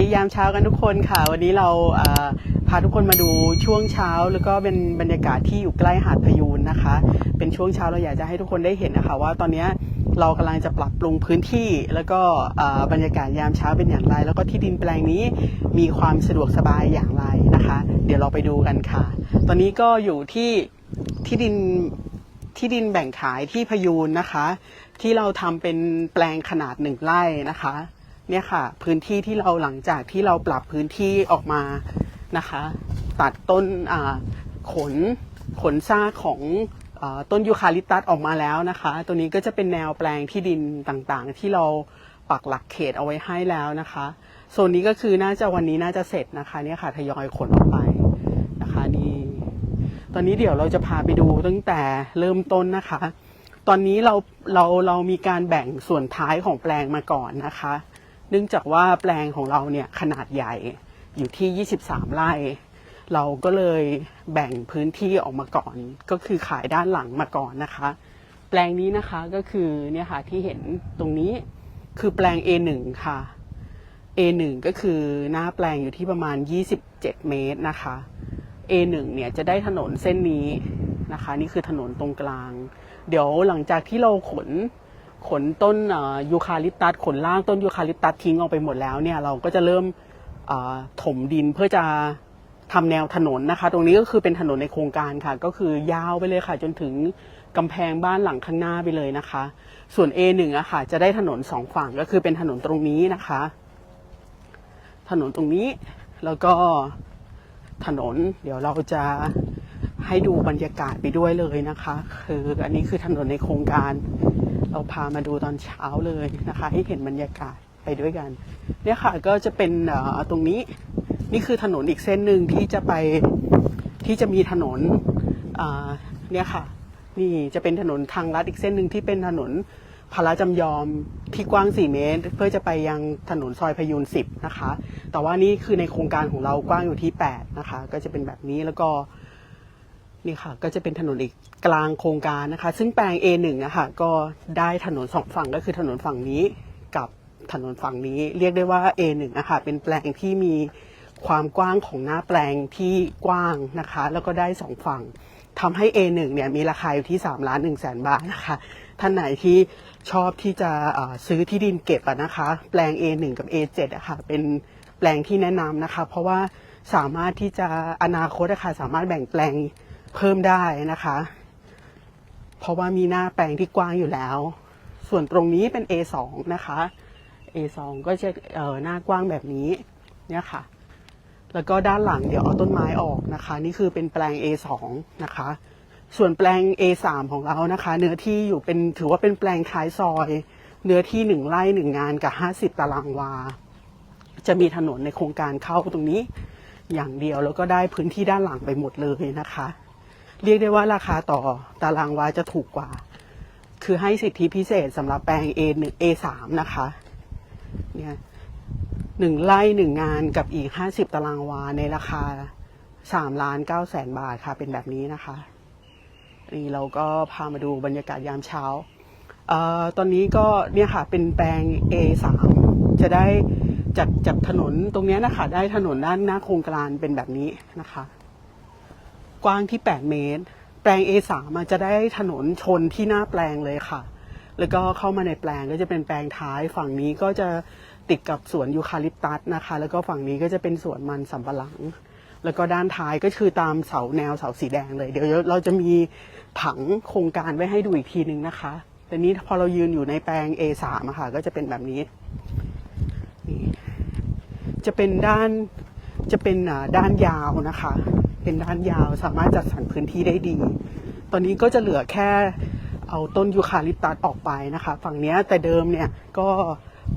ดียามเช้ากันทุกคนค่ะ วันนี้เราพาทุกคนมาดูช่วงเช้า แล้วก็เป็นบรรยากาศที่อยู่ใกล้หาดพยูนนะคะ เป็นช่วงเช้าเราอยากจะให้ทุกคนได้เห็นนะคะ ว่าตอนนี้เรากำลังจะปรับปรุงพื้นที่ แล้วก็บรรยากาศยามเช้าเป็นอย่างไร แล้วก็ที่ดินแปลงนี้มีความสะดวกสบายอย่างไรนะคะ เดี๋ยวเราไปดูกันค่ะ ตอนนี้ก็อยู่ที่ที่ดินที่ดินแบ่งขายที่พยูนนะคะ ที่เราทำเป็นแปลงขนาดหนึ่งไร่นะคะ เนี่ยค่ะ พื้นที่ที่เราหลังจากที่เราปรับพื้นที่ออกมานะคะ ตัดต้นขนขนซากของอต้นยูคาลิปตัสออกมาแล้วนะคะ ตัวนี้ก็จะเป็นแนวแปลงที่ดินต่างๆ ที่เราปักหลักเขตเอาไว้ให้แล้วนะคะโซนนี้ก็คือน่าจะวันนี้น่าจะเสร็จนะคะเนี่ยค่ะทยอยขนออกไปนะคะนี่ตอนนี้เดี๋ยวเราจะพาไปดูตั้งแต่เริ่มต้นนะคะ ตอนนี้เราเราเรามีการแบ่งส่วนท้ายของแปลงมาก่อนนะคะ เนื่องจากว่าแปลงของเราเนี่ยขนาดใหญ่อยู่ที่ 23 ไร่ เราก็เลยแบ่งพื้นที่ออกมาก่อน ก็คือขายด้านหลังมาก่อนนะคะ แปลงนี้นะคะก็คือเนี่ยค่ะที่เห็นตรงนี้คือแปลง A1 ค่ะ A1 ก็คือหน้าแปลงอยู่ที่ประมาณ 27 เมตรนะคะ A1 เนี่ยจะได้ถนนเส้นนี้นะคะ นี่คือถนนตรงกลาง เดี๋ยวหลังจากที่เราขน ขนต้นยูคาลิปตัสขนล่างต้นยูคาลิปตัสทิ้งออกไปหมดแล้วเนี่ยเราก็จะเริ่มถมดินเพื่อจะทำแนวถนนนะคะ ตรงนี้ก็คือเป็นถนนในโครงการค่ะ ก็คือยาวไปเลยค่ะ จนถึงกำแพงบ้านหลังข้างหน้าไปเลยนะคะ ส่วน A1 อะค่ะ จะได้ถนนสองฝั่งก็คือเป็นถนนตรงนี้นะคะ ถนนตรงนี้แล้วก็ถนน เดี๋ยวเราจะให้ดูบรรยากาศไปด้วยเลยนะคะ คืออันนี้คือถนนในโครงการ เราพามาดูตอนเช้าเลยนะคะ ให้เห็นบรรยากาศไปด้วยกัน เนี่ยค่ะก็จะเป็นตรงนี้นี่คือถนนอีกเส้นหนึ่งที่จะไปที่จะมีถนนเนี่ยค่ะ นี่จะเป็นถนนทางลัดอีกเส้นหนึ่งที่เป็นถนนพระจำยอมที่กว้าง 4 เมตร เพื่อจะไปยังถนนซอยพยูน10 นะคะ แต่ว่านี่คือในโครงการของเรากว้างอยู่ที่ 8 นะคะ ก็จะเป็นแบบนี้แล้วก็ นี่ค่ะก็จะเป็นถนนอีกกลางโครงการนะคะ ซึ่งแปลง A1 นะคะก็ได้ถนนสองฝั่งก็คือถนนฝั่งนี้กับถนนฝั่งนี้ เรียกได้ว่า A1 นะคะเป็นแปลงที่มีความกว้างของหน้าแปลงที่กว้างนะคะ แล้วก็ได้สองฝั่งทำให้ A1 เนี่ยมีราคาอยู่ที่3ล้าน1แสนบาทนะคะ ท่านไหนที่ชอบที่จะซื้อที่ดินเก็บะนะคะ แปลง A1 กับ A7 อะค่ะเป็นแปลงที่แนะนำนะคะ เพราะว่าสามารถที่จะอนาคตอะคะสามารถแบ่งแปลง เพิ่มได้นะคะ เพราะว่ามีหน้าแปลงที่กว้างอยู่แล้ว ส่วนตรงนี้เป็น A2 นะคะ A2 ก็จะเอ่อหน้ากว้างแบบนี้เนี่ยค่ะ แล้วก็ด้านหลังเดี๋ยวเอาต้นไม้ออกนะคะ นี่คือเป็นแปลง A2 นะคะ ส่วนแปลง A3 ของเรานะคะ เนื้อที่อยู่เป็นถือว่าเป็นแปลงท้ายซอย เนื้อที่หนึ่งไร่หนึ่งงานกับห้าสิบตารางวา จะมีถนนในโครงการเข้าตรงนี้อย่างเดียวแล้วก็ได้พื้นที่ด้านหลังไปหมดเลยนะคะ เรียกได้ว่าราคาต่อตารางวาจะถูกกว่า คือให้สิทธิพิเศษสำหรับแปลง A1 A3 นะคะ เนี่ยหนึ่งไร่หนึ่งงานกับอีกห้าสิบตารางวาในราคาสามล้านเก้าแสนบาทค่ะ เป็นแบบนี้นะคะ นี่เราก็พามาดูบรรยากาศยามเช้าออตอนนี้ก็เนี่ยค่ะเป็นแปลง A3 จะได้จากจากถนนตรงนี้นะคะ ได้ถนนด้านหน้าโครงการเป็นแบบนี้นะคะ กว้างที่ 8 เมตร แปลง A3 อะจะได้ถนนชนที่หน้าแปลงเลยค่ะ แล้วก็เข้ามาในแปลงก็จะเป็นแปลงท้ายฝั่งนี้ก็จะติดกับสวนยูคาลิปตัสนะคะ แล้วก็ฝั่งนี้ก็จะเป็นสวนมันสำปะหลัง แล้วก็ด้านท้ายก็คือตามเสาแนวเสาสีแดงเลย เดี๋ยวเราจะมีผังโครงการไว้ให้ดูอีกทีนึงนะคะแต่นี้พอเรายืนอยู่ในแปลง A3 อะค่ะ ก็จะเป็นแบบนี้จะเป็นด้านจะเป็นอ่าด้านยาวนะคะ เป็นด้านยาวสามารถจัดสรรพื้นที่ได้ดี ตอนนี้ก็จะเหลือแค่เอาต้นยูคาลิปตัสออกไปนะคะ ฝั่งนี้แต่เดิมเนี่ยก็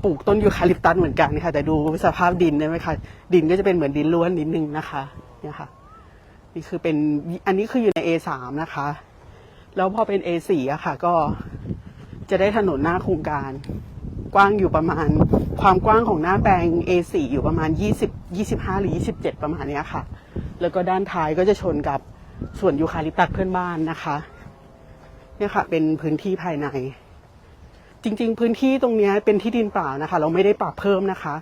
ปลูกต้นยูคาลิปตัสเหมือนกันค่ะแต่ดูสภาพดินได้ไหมคะดินก็จะเป็นเหมือนดินล้วนนิดนึงนะคะเนี่ยค่ะนี่คือเป็นอันนี้คืออยู่ใน A3 นะคะ แล้วพอเป็น A4 อะค่ะ ก็จะได้ถนนหน้าโครงการ กว้างอยู่ประมาณ ความกว้างของหน้าแปลง A4 อยู่ประมาณ 20 25 หรือ 27 ประมาณนี้ค่ะ แล้วก็ด้านท้ายก็จะชนกับส่วนยูคาลิปตัสเพื่อนบ้านนะคะเนี่ยค่ะ เป็นพื้นที่ภายใน จริง ๆ พื้นที่ตรงนี้เป็นที่ดินเปล่านะคะ เราไม่ได้ปรับเพิ่มนะคะ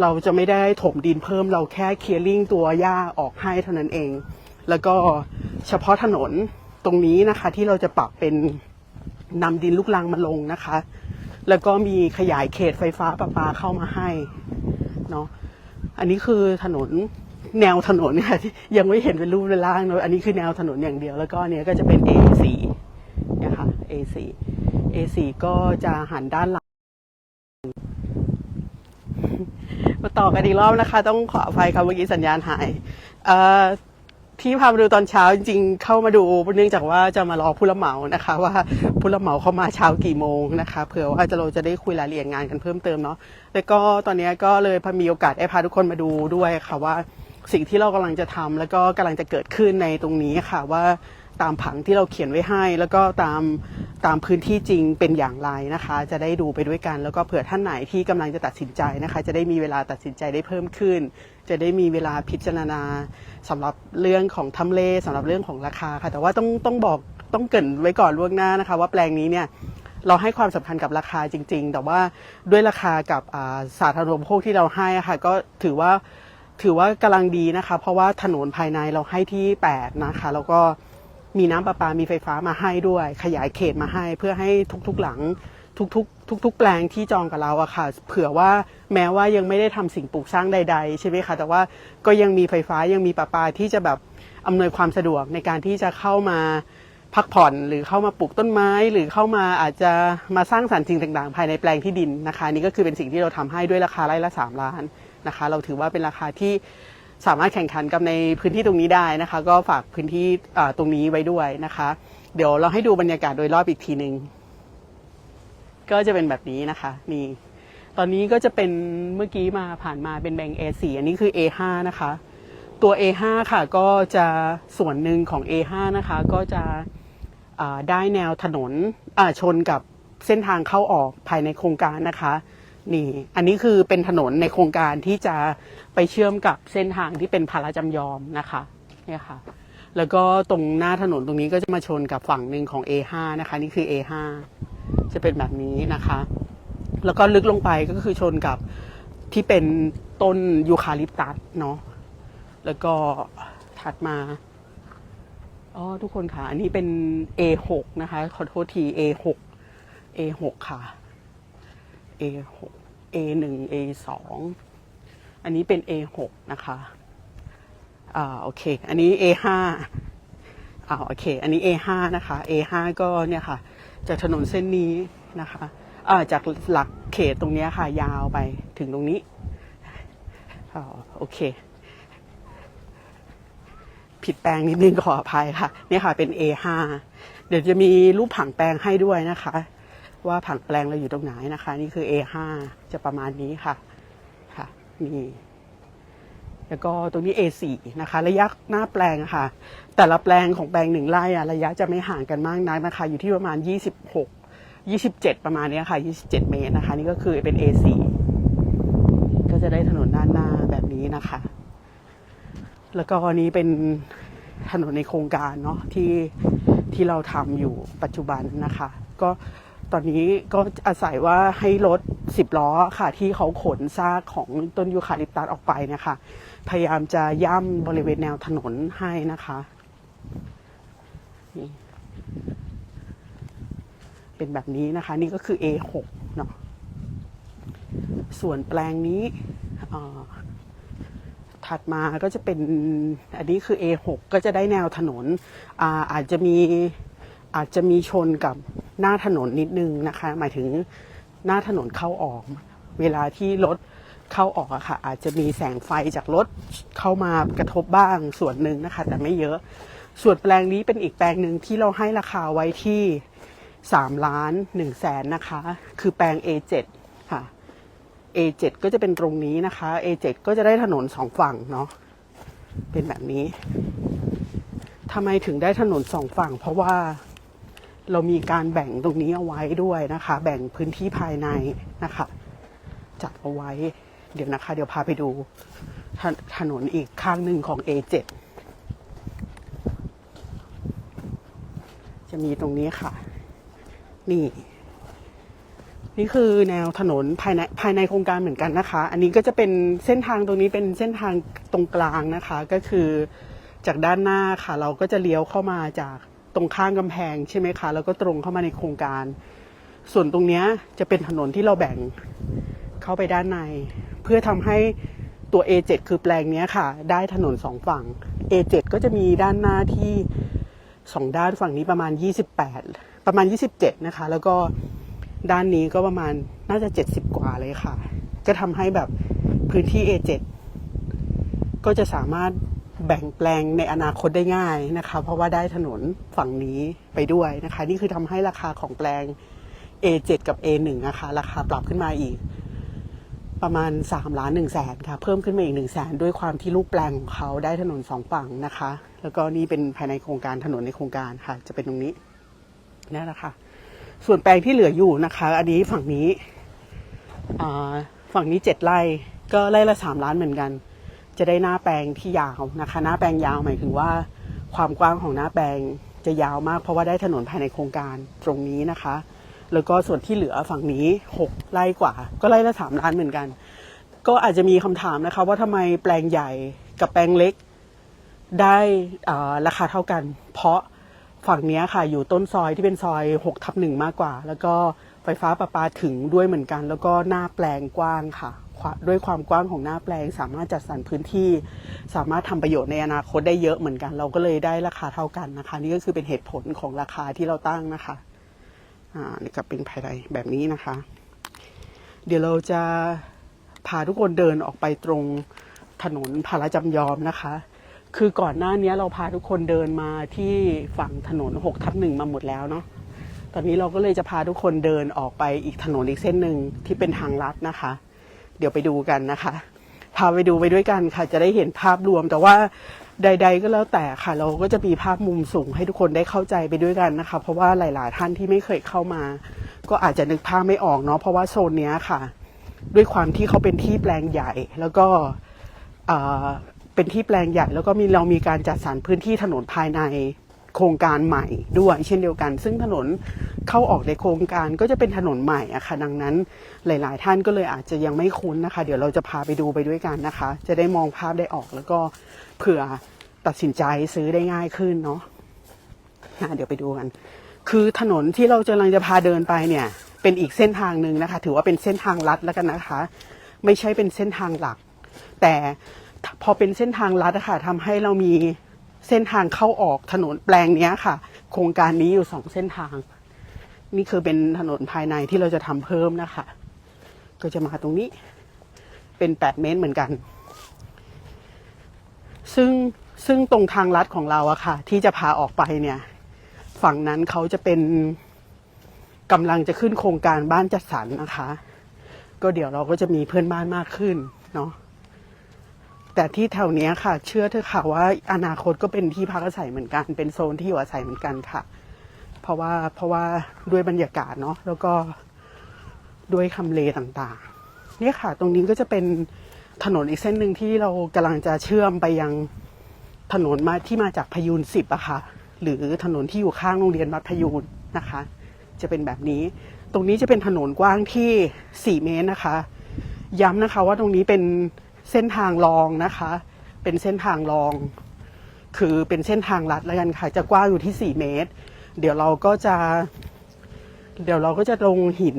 เราจะไม่ได้ถมดินเพิ่ม เราแค่เคลียร์ลิงตัวหญ้าออกให้เท่านั้นเอง แล้วก็เฉพาะถนนตรงนี้นะคะ ที่เราจะปรับเป็นนำดินลูกรังมาลงนะคะ แล้วก็มีขยายเขตไฟฟ้าประปาเข้ามาให้เนาะอันนี้คือถนนแนวถนนค่ะที่ยังไม่เห็นเป็นรูปเป็นร่างเนอะอันนี้คือแนวถนนอย่างเดียว แล้วก็เนี้ยก็จะเป็น A4 นะคะ A4 A4 ก็จะหันด้านหลัง มาต่อกันอีกรอบนะคะ ต้องขออภัยครับเมื่อกี้สัญญาณหายเอ่อ ที่พามาดูตอนเช้าจริงๆ เข้ามาดูเนื่องจากว่าจะมารอผู้รับเหมานะคะ ว่าผู้รับเหมาเข้ามาเช้ากี่โมงนะคะเผื่อว่าจะเราจะได้คุยรายละเอียดงานกันเพิ่มเติมเนาะแล้วก็ตอนนี้ก็เลยพอมีโอกาสได้พาทุกคนมาดูด้วยค่ะว่าสิ่งที่เรากำลังจะทำแล้วก็กำลังจะเกิดขึ้นในตรงนี้ค่ะว่า ตามผังที่เราเขียนไว้ให้ แล้วก็ตามตามพื้นที่จริงเป็นอย่างไรนะคะ จะได้ดูไปด้วยกัน แล้วก็เผื่อท่านไหนที่กำลังจะตัดสินใจนะคะ จะได้มีเวลาตัดสินใจได้เพิ่มขึ้น จะได้มีเวลาพิจารณาสำหรับเรื่องของทำเลสำหรับเรื่องของราคาค่ะ แต่ว่าต้องต้องบอกต้องเกรินไว้ก่อนล่วงหน้านะคะ ว่าแปลงนี้เนี่ยเราให้ความสำคัญกับราคาจริง ๆ แต่ว่าด้วยราคากับาสาธารณูปโภคที่เราให้ะค่ะก็ถือว่าถือว่ากำลังดีนะคะ เพราะว่าถนนภายในเราให้ที่ 8 นะคะ แล้วก็ มีน้ำประปา มีไฟฟ้ามาให้ด้วย ขยายเขตมาให้ เพื่อให้ทุกๆหลังทุกๆ ทุกๆ แปลงที่จองกับเราอะค่ะ เผื่อว่าแม้ว่ายังไม่ได้ทำสิ่งปลูกสร้างใด ๆ ใช่ไหมคะ แต่ว่าก็ยังมีไฟฟ้ายังมีประปาที่จะแบบอำนวยความสะดวกในการที่จะเข้ามาพักผ่อนหรือเข้ามาปลูกต้นไม้ หรือเข้ามาอาจจะมาสร้างสรรค์สิ่งต่างๆ ภายในแปลงที่ดินนะคะ นี่ก็คือเป็นสิ่งที่เราทำให้ด้วยราคาไร่ละ 3 ล้านนะคะ เราถือว่าเป็นราคาที่ สามารถแข่งขันกับในพื้นที่ตรงนี้ได้นะคะ ก็ฝากพื้นที่ตรงนี้ไว้ด้วยนะคะ เดี๋ยวเราให้ดูบรรยากาศโดยรอบอีกทีหนึ่งก็จะเป็นแบบนี้นะคะนี่ตอนนี้ก็จะเป็นเมื่อกี้มาผ่านมาเป็นแบง A4 อันนี้คือ A5 นะคะ ตัว A5 ค่ะก็จะส่วนหนึ่งของ A5 นะคะ ก็จะได้แนวถนนชนกับเส้นทางเข้าออกภายในโครงการนะคะ นี่ อันนี้คือเป็นถนนในโครงการที่จะไปเชื่อมกับเส้นทางที่เป็นพาราจำยอมนะคะเนี่ยค่ะ แล้วก็ตรงหน้าถนนตรงนี้ก็จะมาชนกับฝั่งหนึ่งของ A5 นะคะ นี่คือ A5 จะเป็นแบบนี้นะคะ แล้วก็ลึกลงไปก็คือชนกับที่เป็นต้นยูคาลิปตัสเนาะแล้วก็ถัดมาอ๋อทุกคนค่ะ อันนี้เป็น A6 นะคะ ขอโทษที A6 A6 ค่ะ A6 A1 A2 อันนี้เป็น A6 นะคะอ่าโอเค อันนี้ A5 อ่าโอเค อันนี้ A5 นะคะ A5 ก็เนี่ยค่ะ จากถนนเส้นนี้นะคะอ่าจากหลักเขตตรงนี้ค่ะ ยาวไปถึงตรงนี้อ่าโอเค ผิดแปลงนิดนึงขออภัยค่ะ เนี่ยค่ะเป็น A5 เดี๋ยวจะมีรูปผังแปลงให้ด้วยนะคะ ว่าผังแปลงเราอยู่ตรงไหนนะคะ นี่คือ A5 จะประมาณนี้ค่ะค่ะนี่แล้วก็ตรงนี้ A4 นะคะ ระยะหน้าแปลงค่ะ แต่ละแปลงของแปลงหนึ่งไร่อะระยะจะไม่ห่างกันมากนักนะคะอยู่ที่ประมาณ 26 27 ประมาณนี้ยค่ะ 27 เมตรนะคะ นี่ก็คือเป็น A4 ก็จะได้ถนนด้านหน้าแบบนี้นะคะ แล้วก็นนี้เป็นถนนในโครงการเนาะที่ที่เราทำอยู่ปัจจุบันนะคะ ก็ ตอนนี้ก็อาศัยว่าให้รถสิบล้อค่ะที่เขาขนซากของต้นยูคาลิปตัสออกไปนะคะ พยายามจะย่ำบริเวณแนวถนนให้นะคะ เป็นแบบนี้นะคะ นี่ก็คือ A6 เนาะส่วนแปลงนี้ถัดมาก็จะเป็นอันนี้คือ A6 ก็จะได้แนวถนนอาอาจจะมี อาจจะมีชนกับหน้าถนนนิดนึงนะคะ หมายถึงหน้าถนนเข้าออก เวลาที่รถเข้าออกอะค่ะ อาจจะมีแสงไฟจากรถเข้ามากระทบบ้างส่วนหนึ่งนะคะ แต่ไม่เยอะ ส่วนแปลงนี้เป็นอีกแปลงหนึ่งที่เราให้ราคาไว้ที่3ล้าน1แสนนะคะ คือแปลง A7 ค่ะ A7 ก็จะเป็นตรงนี้นะคะ A7 ก็จะได้ถนนสองฝั่งเนาะเป็นแบบนี้ทำไมถึงได้ถนนสองฝั่ง เพราะว่า เรามีการแบ่งตรงนี้เอาไว้ด้วยนะคะ แบ่งพื้นที่ภายในนะคะ จัดเอาไว้ เดี๋ยวนะคะ เดี๋ยวพาไปดูถถนนอีกข้างหนึ่งของ A7 จะมีตรงนี้ค่ะ นี่ นี่คือแนวถนนภายในภายในโครงการเหมือนกันนะคะ อันนี้ก็จะเป็นเส้นทางตรงนี้เป็นเส้นทางตรงกลางนะคะ ก็คือจากด้านหน้าค่ะ เราก็จะเลี้ยวเข้ามาจาก ตรงข้างกำแพงใช่ไหมคะ แล้วก็ตรงเข้ามาในโครงการ ส่วนตรงนี้จะเป็นถนนที่เราแบ่งเข้าไปด้านใน เพื่อทำให้ตัว A7 คือแปลงนี้ค่ะ ได้ถนนสองฝั่ง A7 ก็จะมีด้านหน้าที่สองด้านฝั่งนี้ประมาณ 28 ประมาณ 27 นะคะ แล้วก็ด้านนี้ก็ประมาณน่าจะ 70 กว่าเลยค่ะก็ทำให้แบบพื้นที่ A7 ก็จะสามารถ แบ่งแปลงในอนาคตได้ง่ายนะคะ เพราะว่าได้ถนนฝั่งนี้ไปด้วยนะคะ นี่คือทำให้ราคาของแปลง A7 กับ A1 นะคะราคาปรับขึ้นมาอีก ประมาณ 3 ล้าน1แสนค่ะ เพิ่มขึ้นมาอีก 1 แสนด้วยความที่ลูกแปลงของเขาได้ถนนสองฝั่งนะคะ แล้วก็นี่เป็นภายในโครงการถนนในโครงการค่ะ จะเป็นตรงนี้นี่แหละค่ะส่วนแปลงที่เหลืออยู่นะคะ อันนี้ฝั่งนี้ฝั่งนี้เจ็ดไร่ก็ไร่ละสามล้านเหมือนกัน จะได้หน้าแปลงที่ยาวนะคะ หน้าแปลงยาวหมายถึงว่า ความกว้างของหน้าแปลงจะยาวมาก เพราะว่าได้ถนนภายในโครงการตรงนี้นะคะ แล้วก็ส่วนที่เหลือฝั่งนี้หกไร่กว่า ก็ไร่ละสามล้านเหมือนกัน ก็อาจจะมีคำถามนะคะ ว่าทำไมแปลงใหญ่กับแปลงเล็ก ได้อ่าราคาเท่ากัน เพราะฝั่งนี้ค่ะอยู่ต้นซอยที่เป็นซอย6ทับหนึ่งมากกว่า แล้วก็ไฟฟ้าประปาถึงด้วยเหมือนกัน แล้วก็หน้าแปลงกว้างค่ะ ด้วยความกว้างของหน้าแปลง สามารถจัดสรรพื้นที่ สามารถทำประโยชน์ในอนาคตได้เยอะเหมือนกัน เราก็เลยได้ราคาเท่ากันนะคะ นี่ก็คือเป็นเหตุผลของราคาที่เราตั้งนะคะอ่านี่ก็เป็นภายในแบบนี้นะคะ เดี๋ยวเราจะพาทุกคนเดินออกไปตรงถนนพาราจำยอมนะคะ คือก่อนหน้านี้เราพาทุกคนเดินมาที่ฝั่งถนน6ทับหนึ่งมาหมดแล้วเนาะตอนนี้เราก็เลยจะพาทุกคนเดินออกไปอีกถนนอีกเส้นหนึ่งที่เป็นทางลัดนะคะ เดี๋ยวไปดูกันนะคะ พาไปดูไปด้วยกันค่ะ จะได้เห็นภาพรวมแต่ว่าใด ๆ ก็แล้วแต่ค่ะ เราก็จะมีภาพมุมสูงให้ทุกคนได้เข้าใจไปด้วยกันนะคะ เพราะว่าหลาย ๆ ท่านที่ไม่เคยเข้ามา ก็อาจจะนึกภาพไม่ออกเนาะเพราะว่าโซนเนี้ยค่ะ ด้วยความที่เขาเป็นที่แปลงใหญ่แล้วก็เป็นที่แปลงใหญ่แล้วก็มีเรามีการจัดสรรพื้นที่ถนนภายใน โครงการใหม่ด้วยเช่นเดียวกัน ซึ่งถนนเข้าออกในโครงการก็จะเป็นถนนใหม่อะค่ะดังนั้นหลาย ๆ ท่านก็เลยอาจจะยังไม่คุ้นนะคะ เดี๋ยวเราจะพาไปดูไปด้วยกันนะคะ จะได้มองภาพได้ออกแล้วก็เผื่อตัดสินใจซื้อได้ง่ายขึ้นเนาะะเดี๋ยวไปดูกัน คือถนนที่เราจะกำลังจะพาเดินไปเนี่ย เป็นอีกเส้นทางหนึ่งนะคะ ถือว่าเป็นเส้นทางลัดแล้วกันนะคะ ไม่ใช่เป็นเส้นทางหลัก แต่พอเป็นเส้นทางลัดอะค่ะทำให้เรามี เส้นทางเข้าออกถนนแปลงนี้ค่ะ โครงการนี้อยู่สองเส้นทาง นี่คือเป็นถนนภายในที่เราจะทำเพิ่มนะคะ ก็จะมาตรงนี้ เป็นแปดเมตรเหมือนกัน ซึ่งซึ่งตรงทางลัดของเราอะค่ะ ที่จะพาออกไปเนี่ย ฝั่งนั้นเขาจะเป็นกำลังจะขึ้นโครงการบ้านจัดสรรนะคะ ก็เดี๋ยวเราก็จะมีเพื่อนบ้านมากขึ้นเนาะ แต่ที่แถวนี้ค่ะ เชื่อเถอะค่ะว่าอนาคตก็เป็นที่พักอาศัยเหมือนกัน เป็นโซนที่อยู่อาศัยเหมือนกันค่ะ เพราะว่าเพราะว่าด้วยบรรยากาศเนาะแล้วก็ด้วยคำเลต่างๆ เนี่ยค่ะ ตรงนี้ก็จะเป็นถนนอีกเส้นหนึ่งที่เรากำลังจะเชื่อมไปยังถนนมาที่มาจากพยูนสิบอะค่ะ หรือถนนที่อยู่ข้างโรงเรียนวัดพยูนนะคะ จะเป็นแบบนี้ ตรงนี้จะเป็นถนนกว้างที่ 4 เมตรนะคะ ย้ำนะคะว่าตรงนี้เป็น เส้นทางรองนะคะ เป็นเส้นทางรอง คือเป็นเส้นทางลัดแล้วกันค่ะ จะกว้างอยู่ที่ 4 เมตร เดี๋ยวเราก็จะ เดี๋ยวเราก็จะลงหิน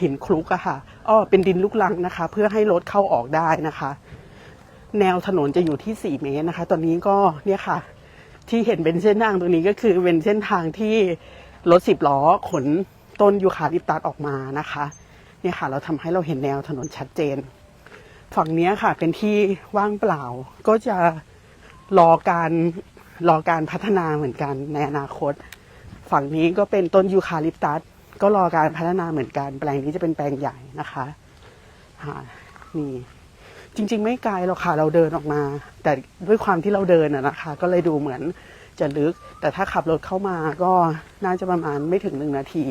หินคลุกอะค่ะอ้อเป็นดินลูกลังนะคะ เพื่อให้รถเข้าออกได้นะคะ แนวถนนจะอยู่ที่ 4 เมตรนะคะ ตอนนี้ก็เนี่ยค่ะ ที่เห็นเป็นเส้นทางตรงนี้ก็คือเป็นเส้นทางที่รถสิบล้อขนต้นยูคาลิปตัสออกมานะคะ เนี่ยค่ะ เราทำให้เราเห็นแนวถนนชัดเจน ฝั่งนี้ค่ะเป็นที่ว่างเปล่า ก็จะรอการรอการพัฒนาเหมือนกันในอนาคต ฝั่งนี้ก็เป็นต้นยูคาลิปตัสก็รอการพัฒนาเหมือนกัน แปลงนี้จะเป็นแปลงใหญ่นะคะะนี่จริง ๆ ไม่ไกลหรอกค่ะเราเดินออกมา แต่ด้วยความที่เราเดินอะนะคะ ก็เลยดูเหมือนจะลึก แต่ถ้าขับรถเข้ามาก็น่าจะประมาณไม่ถึงหนึ่งนาที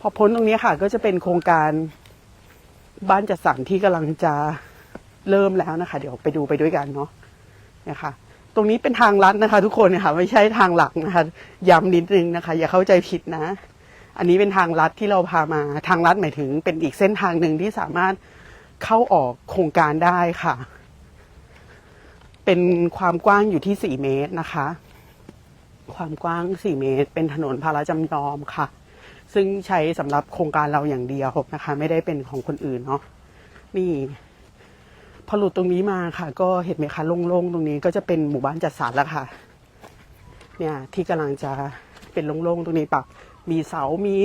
พอพ้นตรงนี้ค่ะ ก็จะเป็นโครงการ บ้านจัดสรรที่กำลังจะเริ่มแล้วนะคะ เดี๋ยวไปดูไปด้วยกันเนาะเนี่ยค่ะตรงนี้เป็นทางลัดนะคะ ทุกคนเนี่ยค่ะไม่ใช่ทางหลักนะคะย้ำนิดนึงนะคะ อย่าเข้าใจผิดนะ อันนี้เป็นทางลัดที่เราพามาทางลัดหมายถึง เป็นอีกเส้นทางหนึ่งที่สามารถเข้าออกโครงการได้ค่ะ เป็นความกว้างอยู่ที่4เมตรนะคะ ความกว้าง4เมตร เป็นถนนพาราจำยอมค่ะ ซึ่งใช้สำหรับโครงการเราอย่างเดียวนะคะ ไม่ได้เป็นของคนอื่นเนาะนี่พอหลุดตรงนี้มาค่ะ ก็เห็นไหมคะโล่งๆตรงนี้ก็จะเป็นหมู่บ้านจัดสรรแล้วค่ะ เนี่ยที่กำลังจะเป็นโล่งๆตรงนี้ปักมีเสา มี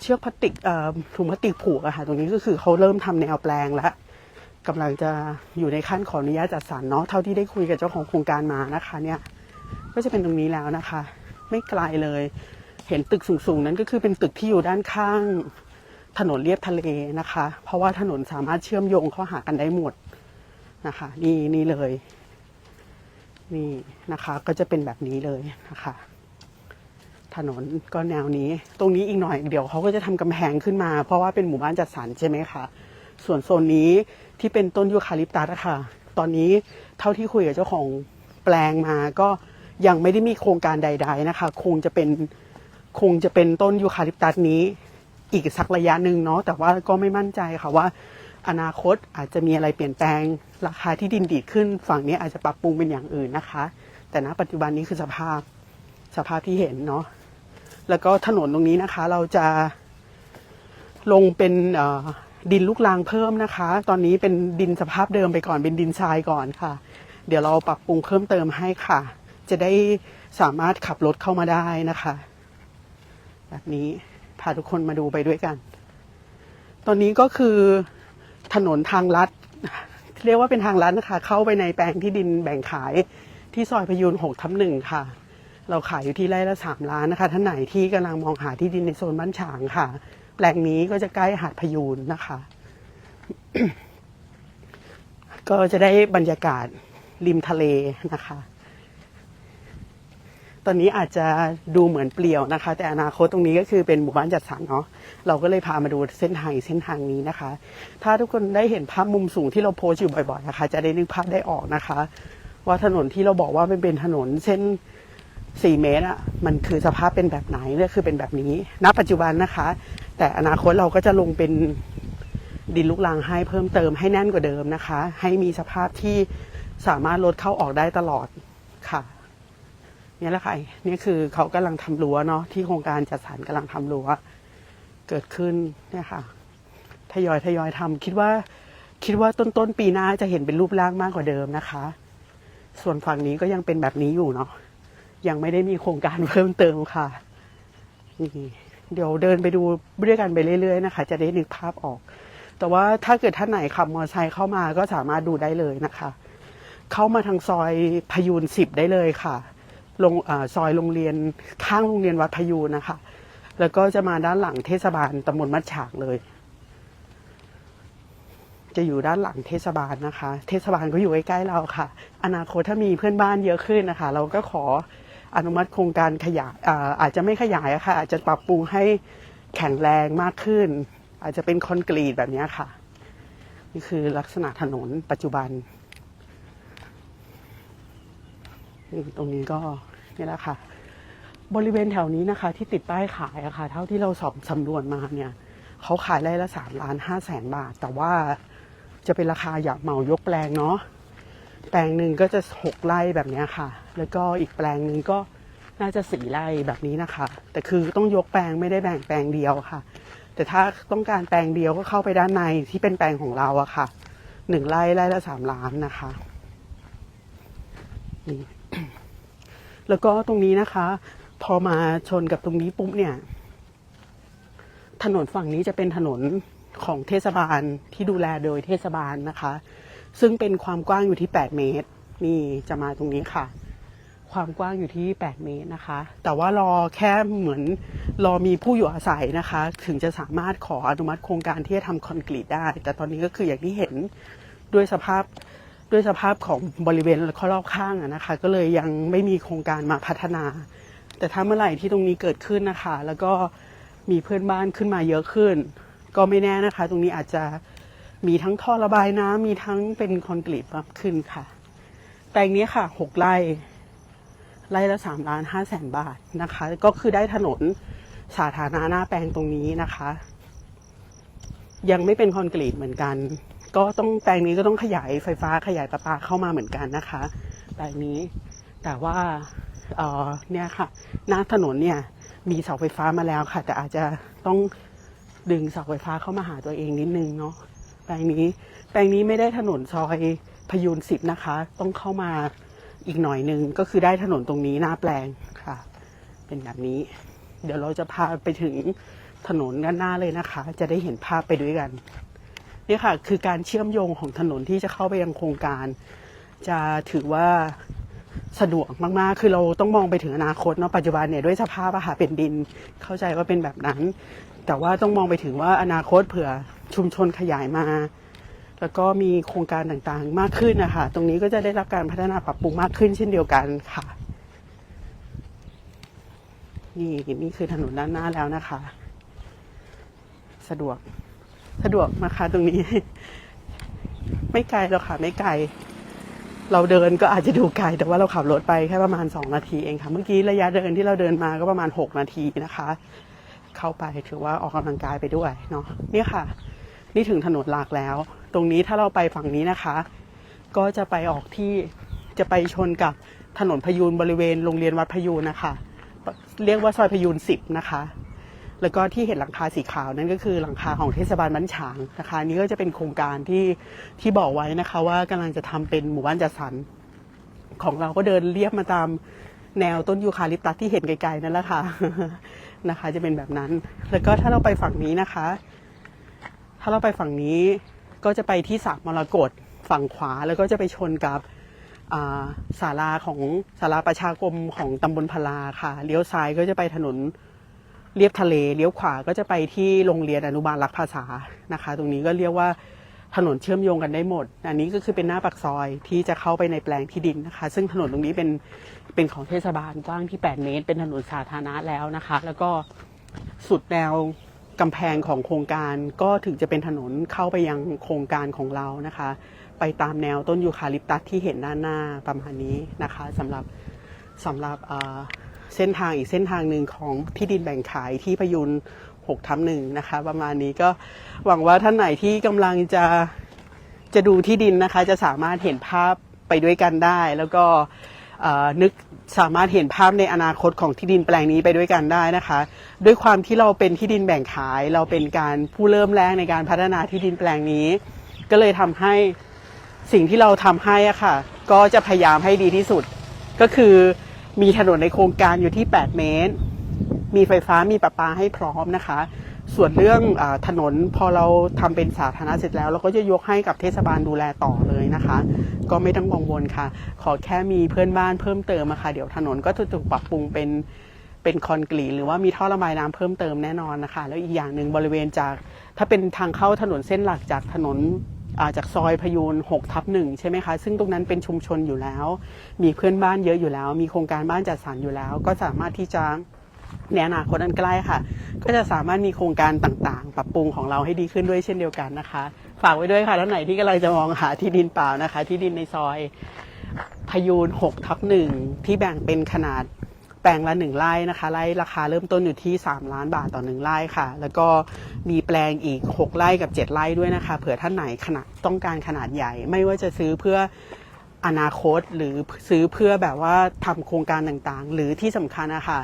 เชือกพลาสติกเอ่อถุงพลาสติกผูกอะค่ะ ตรงนี้ก็คือเขาเริ่มทำแนวแปลงแล้วกำลังจะอยู่ในขั้นขออนุญาตจัดสรรเนาะเท่าที่ได้คุยกับเจ้าของโครงการมานะคะ เนี่ย ก็จะเป็นตรงนี้แล้วนะคะ ไม่ไกลเลย เห็นตึกสูงๆ นั้นก็คือเป็นตึกที่อยู่ด้านข้างถนนเลียบทะเลนะคะ เพราะว่าถนนสามารถเชื่อมโยงเข้าหากันได้หมดนะคะ นี่นี่เลย นี่นะคะ ก็จะเป็นแบบนี้เลยนะคะ ถนนก็แนวนี้ ตรงนี้อีกหน่อยเดี๋ยวเขาก็จะทำกำแพงขึ้นมา เพราะว่าเป็นหมู่บ้านจัดสรรใช่ไหมคะส่วนโซนนี้ที่เป็นต้นยูคาลิปตัสะค่ะ ตอนนี้เท่าที่คุยกับเจ้าของแปลงมาก็ยังไม่ได้มีโครงการใด ๆนะคะ คงจะเป็น คงจะเป็นต้นยูคาลิปตัสนี้อีกสักระยะหนึ่งเนาะแต่ว่าก็ไม่มั่นใจค่ะว่า อนาคตอาจจะมีอะไรเปลี่ยนแปลง ราคาที่ดินดีดขึ้น ฝั่งนี้อาจจะปรับปรุงเป็นอย่างอื่นนะคะ แต่ณปัจจุบันนี้คือสภาพสภาพที่เห็นเนาะแล้วก็ถนนตรงนี้นะคะ เราจะลงเป็นดินลูกรังเพิ่มนะคะ ตอนนี้เป็นดินสภาพเดิมไปก่อนเป็นดินทรายก่อนค่ะ เดี๋ยวเราปรับปรุงเพิ่มเติมให้ค่ะ จะได้สามารถขับรถเข้ามาได้นะคะ แบบนี้พาทุกคนมาดูไปด้วยกัน ตอนนี้ก็คือถนนทางลัด เรียกว่าเป็นทางลัดนะคะ เข้าไปในแปลงที่ดินแบ่งขายที่ซอยพยูนหกทับหนึ่งค่ะ เราขายอยู่ที่ไร่ละสามล้านนะคะ ท่านไหนที่กำลังมองหาที่ดินในโซนบ้านฉางค่ะ แปลงนี้ก็จะใกล้หาดพยูนนะคะ ก็จะได้บรรยากาศริมทะเลนะคะ ตอนนี้อาจจะดูเหมือนเปลี่ยวนะคะ แต่อนาคตตรงนี้ก็คือเป็นหมู่บ้านจัดสรรเนาะเราก็เลยพามาดูเส้นทางอีกเส้นทางนี้นะคะ ถ้าทุกคนได้เห็นภาพมุมสูงที่เราโพสอยู่บ่อยๆนะคะ จะได้นึกภาพได้ออกนะคะ ว่าถนนที่เราบอกว่ามันเป็นถนนเส้น4 เมตรอะมันคือสภาพเป็นแบบไหนเนี่ยคือเป็นแบบนี้ณปัจจุบันนะคะ แต่อนาคตเราก็จะลงเป็นดินลูกรังให้เพิ่มเติมให้แน่นกว่าเดิมนะคะ ให้มีสภาพที่สามารถรถเข้าออกได้ตลอดค่ะ นี่แหละค่ะนี่คือเขากำลังทำรั้วเนาะที่โครงการจัดสรรกำลังทำรั้วเกิดขึ้นเนี่ยค่ะทยอยทยอยทำคิดว่า คิดว่าต้นต้นๆปีหน้าจะเห็นเป็นรูปร่างมากกว่าเดิมนะคะ ส่วนฝั่งนี้ก็ยังเป็นแบบนี้อยู่เนาะยังไม่ได้มีโครงการเพิ่มเติมค่ะนี่เดี๋ยวเดินไปดูด้วยกันไปเรื่อยๆนะคะ จะได้นึกภาพออก แต่ว่าถ้าเกิดท่านไหนขับมอเตอร์ไซค์เข้ามาก็สามารถดูได้เลยนะคะ เข้ามาทางซอยพยูนสิบได้เลยค่ะ งอซอยโรงเรียนข้างโรงเรียนวัดพยูนะคะ แล้วก็จะมาด้านหลังเทศบาลตำบลมัดฉากเลย จะอยู่ด้านหลังเทศบาลนะคะ เทศบาลก็อยู่ใกล้ๆเราค่ะ อนาคตถ้ามีเพื่อนบ้านเยอะขึ้นนะคะ เราก็ขออนุมัติโครงการขยายอาอาจจะไม่ขยายะค่ะ อาจจะปรับปรุงให้แข็งแรงมากขึ้น อาจจะเป็นคอนกรีตแบบนี้ค่ะ นี่คือลักษณะถนนปัจจุบัน นี่ตรงนี้ก็นี่แหละค่ะ บริเวณแถวนี้นะคะ ที่ติดป้ายขายอะค่ะ เท่าที่เราสอบสำรวจมาเนี่ยเขาขายไร่ละสามล้านห้าแสนบาท แต่ว่าจะเป็นราคาอยากเหมายกแปลงเนาะแปลงหนึ่งก็จะหกไร่แบบนี้ค่ะ แล้วก็อีกแปลงหนึ่งก็น่าจะสี่ไร่แบบนี้นะคะ แต่คือต้องยกแปลงไม่ได้แบ่งแปลงเดียวค่ะ แต่ถ้าต้องการแปลงเดียวก็เข้าไปด้านในที่เป็นแปลงของเราอะค่ะหนึ่งไร่ไร่ละสามล้านนะคะนี่ แล้วก็ตรงนี้นะคะ พอมาชนกับตรงนี้ปุ๊บเนี่ย ถนนฝั่งนี้จะเป็นถนนของเทศบาลที่ดูแลโดยเทศบาลนะคะ ซึ่งเป็นความกว้างอยู่ที่ 8 เมตร นี่จะมาตรงนี้ค่ะ ความกว้างอยู่ที่ 8 เมตรนะคะ แต่ว่ารอแค่เหมือนรอมีผู้อยู่อาศัยนะคะ ถึงจะสามารถขออนุมัติโครงการที่จะทำคอนกรีตได้ แต่ตอนนี้ก็คืออย่างที่เห็นด้วยสภาพ ด้วยสภาพของบริเวณรอบข้างนะคะ ก็เลยยังไม่มีโครงการมาพัฒนา แต่ถ้าเมื่อไหร่ที่ตรงนี้เกิดขึ้นนะคะ แล้วก็มีเพื่อนบ้านขึ้นมาเยอะขึ้น ก็ไม่แน่นะคะ ตรงนี้อาจจะมีทั้งท่อระบายน้ำมีทั้งเป็นคอนกรีตมากขึ้นค่ะ แปลงนี้ค่ะหกไร่ไร่ละสามล้านห้าแสนบาทนะคะ ก็คือได้ถนนสาธารณะหน้าแปลงตรงนี้นะคะ ยังไม่เป็นคอนกรีตเหมือนกัน ก็ต้องแปลงนี้ก็ต้องขยายไฟฟ้าขยายประปาเข้ามาเหมือนกันนะคะ แปลงนี้แต่ว่าเออเนี่ยค่ะหน้าถนนเนี่ยมีเสาไฟฟ้ามาแล้วค่ะ แต่อาจจะต้องดึงเสาไฟฟ้าเข้ามาหาตัวเองนิดนึงเนาะแปลงนี้แปลงนี้ไม่ได้ถนนซอยพยูนสิบนะคะ ต้องเข้ามาอีกหน่อยนึงก็คือได้ถนนตรงนี้หน้าแปลงค่ะ เป็นแบบนี้ เดี๋ยวเราจะพาไปถึงถนนด้านหน้าเลยนะคะ จะได้เห็นภาพไปด้วยกัน นี่ค่ะคือการเชื่อมโยงของถนนที่จะเข้าไปยังโครงการ จะถือว่าสะดวกมากๆ คือเราต้องมองไปถึงอนาคตเนาะปัจจุบันเนี่ยด้วยสภาพอาหารเป็นดินเข้าใจว่าเป็นแบบนั้น แต่ว่าต้องมองไปถึงว่าอนาคตเผื่อชุมชนขยายมา แล้วก็มีโครงการต่างๆมากขึ้นนะคะตรงนี้ก็จะได้รับการพัฒนาปรับปรุงมากขึ้นเช่นเดียวกันค่ะ นี่นี่คือถนนด้านหน้าแล้วนะคะ สะดวก สะดวกนะคะตรงนี้ ไม่ไกลหรอกค่ะ ไม่ไกล เราเดินก็อาจจะดูไกล แต่ว่าเราขับรถไปแค่ประมาณสองนาทีเองค่ะ เมื่อกี้ระยะเดินที่เราเดินมาก็ประมาณหกนาทีนะคะ เข้าไปถือว่าออกกำลังกายไปด้วยเนาะนี่ค่ะ นี่ถึงถนนหลักแล้ว ตรงนี้ถ้าเราไปฝั่งนี้นะคะ ก็จะไปออกที่จะไปชนกับถนนพยูนบริเวณโรงเรียนวัดพยูนนะคะ เรียกว่าซอยพยูนสิบนะคะ แล้วก็ที่เห็นหลังคาสีขาวนั่นก็คือหลังคาของเทศบาลบ้านฉางนะคะนี้ก็จะเป็นโครงการที่ที่บอกไว้นะคะว่ากำลังจะทำเป็นหมู่บ้านจัดสรรของเราก็เดินเรียบมาตามแนวต้นยูคาลิปตัสที่เห็นไกลๆนั่นแหละค่ะนะคะ จะเป็นแบบนั้น แล้วก็ถ้าเราไปฝั่งนี้นะคะ ถ้าเราไปฝั่งนี้ก็จะไปที่สระมรกตฝั่งขวาแล้วก็จะไปชนกับศาลาของศาลาประชาคมของตำบลพลาค่ะ เลี้ยวซ้ายก็จะไปถนน เรียบทะเลเลี้ยวขวาก็จะไปที่โรงเรียนอนุบาลรักภาษานะคะ ตรงนี้ก็เรียกว่าถนนเชื่อมโยงกันได้หมด อันนี้ก็คือเป็นหน้าปากซอยที่จะเข้าไปในแปลงที่ดินนะคะ ซึ่งถนนตรงนี้เป็นเป็นของเทศบาลกว้างที่ 8 เมตร เป็นถนนสาธารณะแล้วนะคะ แล้วก็สุดแนวกำแพงของโครงการก็ถึงจะเป็นถนนเข้าไปยังโครงการของเรานะคะ ไปตามแนวต้นยูคาลิปตัสที่เห็นด้านหน้าประมาณนี้นะคะสำหรับสำหรับอ่า เส้นทางอีกเส้นทางหนึ่งของที่ดินแบ่งขายที่พยุน6ทับหนึ่งนะคะ ประมาณนี้ก็หวังว่าท่านไหนที่กำลังจะจะดูที่ดินนะคะ จะสามารถเห็นภาพไปด้วยกันได้ แล้วก็นึกสามารถเห็นภาพในอนาคตของที่ดินแปลงนี้ไปด้วยกันได้นะคะ ด้วยความที่เราเป็นที่ดินแบ่งขาย เราเป็นการผู้เริ่มแรกในการพัฒนาที่ดินแปลงนี้ ก็เลยทำให้สิ่งที่เราทำให้อะค่ะ ก็จะพยายามให้ดีที่สุด ก็คือ มีถนนในโครงการอยู่ที่ 8 เมตร มีไฟฟ้ามีประปาให้พร้อมนะคะ ส่วนเรื่องอถนนพอเราทำเป็นสาธารณะเสร็จแล้ว เราก็จะยกให้กับเทศบาลดูแลต่อเลยนะคะ ก็ไม่ต้องกังวลค่ะ ขอแค่มีเพื่อนบ้านเพิ่มเติมอะค่ะเดี๋ยวถนนก็จะถูกปรับปรุงเป็นเป็นคอนกรีตหรือว่ามีท่อระบายน้ำเพิ่มเติมแน่นอนนะคะ แล้วอีกอย่างหนึ่งบริเวณจากถ้าเป็นทางเข้าถนนเส้นหลักจากถนน จากซอยพยูน6ทับหนึ่งใช่ไหมคะ ซึ่งตรงนั้นเป็นชุมชนอยู่แล้ว มีเพื่อนบ้านเยอะอยู่แล้ว มีโครงการบ้านจัดสรรอยู่แล้ว ก็สามารถที่จะในอนาคตอันใกล้ค่ะ ก็จะสามารถมีโครงการต่างๆ ปรับปรุงของเราให้ดีขึ้นด้วยเช่นเดียวกันนะคะ ฝากไว้ด้วยค่ะท่านไหนที่กำลังจะมองหาที่ดินเปล่านะคะ ที่ดินในซอยพยูน6ทับหนึ่งที่แบ่งเป็นขนาด แปลงละหนึ่งไร่นะคะไร่ราคาเริ่มต้นอยู่ที่ 3 ล้านบาทต่อหนึ่งไร่ค่ะ แล้วก็มีแปลงอีก 6 ไร่กับ 7 ไร่ด้วยนะคะ เผื่อท่านไหนขนาดต้องการขนาดใหญ่ ไม่ว่าจะซื้อเพื่ออนาคตหรือซื้อเพื่อแบบว่าทำโครงการต่างๆ หรือที่สำคัญนะคะ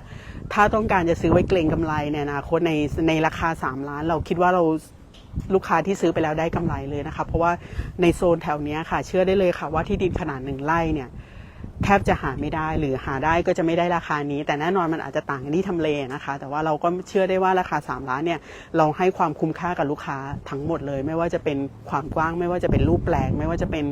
ถ้าต้องการจะซื้อไว้เกรงกำไรในอนาคตในในราคา 3 ล้าน เราคิดว่าเราลูกค้าที่ซื้อไปแล้วได้กำไรเลยนะคะ เพราะว่าในโซนแถวนี้ค่ะ เชื่อได้เลยค่ะว่าที่ดินขนาดหนึ่งไร่เนี่ย แทบจะหาไม่ได้หรือหาได้ก็จะไม่ได้ราคานี้ แต่แน่นอนมันอาจจะต่างกันที่ทำเลนะคะ แต่ว่าเราก็เชื่อได้ว่าราคา 3 ล้านเนี่ยเราให้ความคุ้มค่ากับลูกค้าทั้งหมดเลย ไม่ว่าจะเป็นความกว้าง ไม่ว่าจะเป็นรูปแปลง ไม่ว่าจะเป็น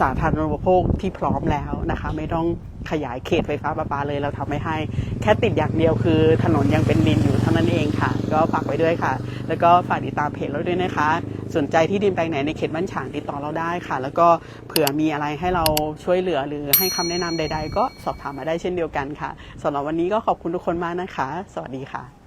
สาธารณูปโภคที่พร้อมแล้วนะคะ ไม่ต้องขยายเขตไฟฟ้าประปาเลยเราทำไม่ให้ แค่ติดอย่างเดียวคือ ถนนยังเป็นดินอยู่เท่านั้นเองค่ะ ก็ฝากไว้ด้วยค่ะ แล้วก็ฝากติดตามเพจเราด้วยนะคะ สนใจที่ดินแปลงไหนในเขตบ้านฉางติดต่อเราได้ค่ะ แล้วก็เผื่อมีอะไรให้เราช่วยเหลือหรือให้คำแนะนำใด ๆ ก็สอบถามมาได้เช่นเดียวกันค่ะสำหรับวันนี้ก็ขอบคุณทุกคนมากนะคะ สวัสดีค่ะ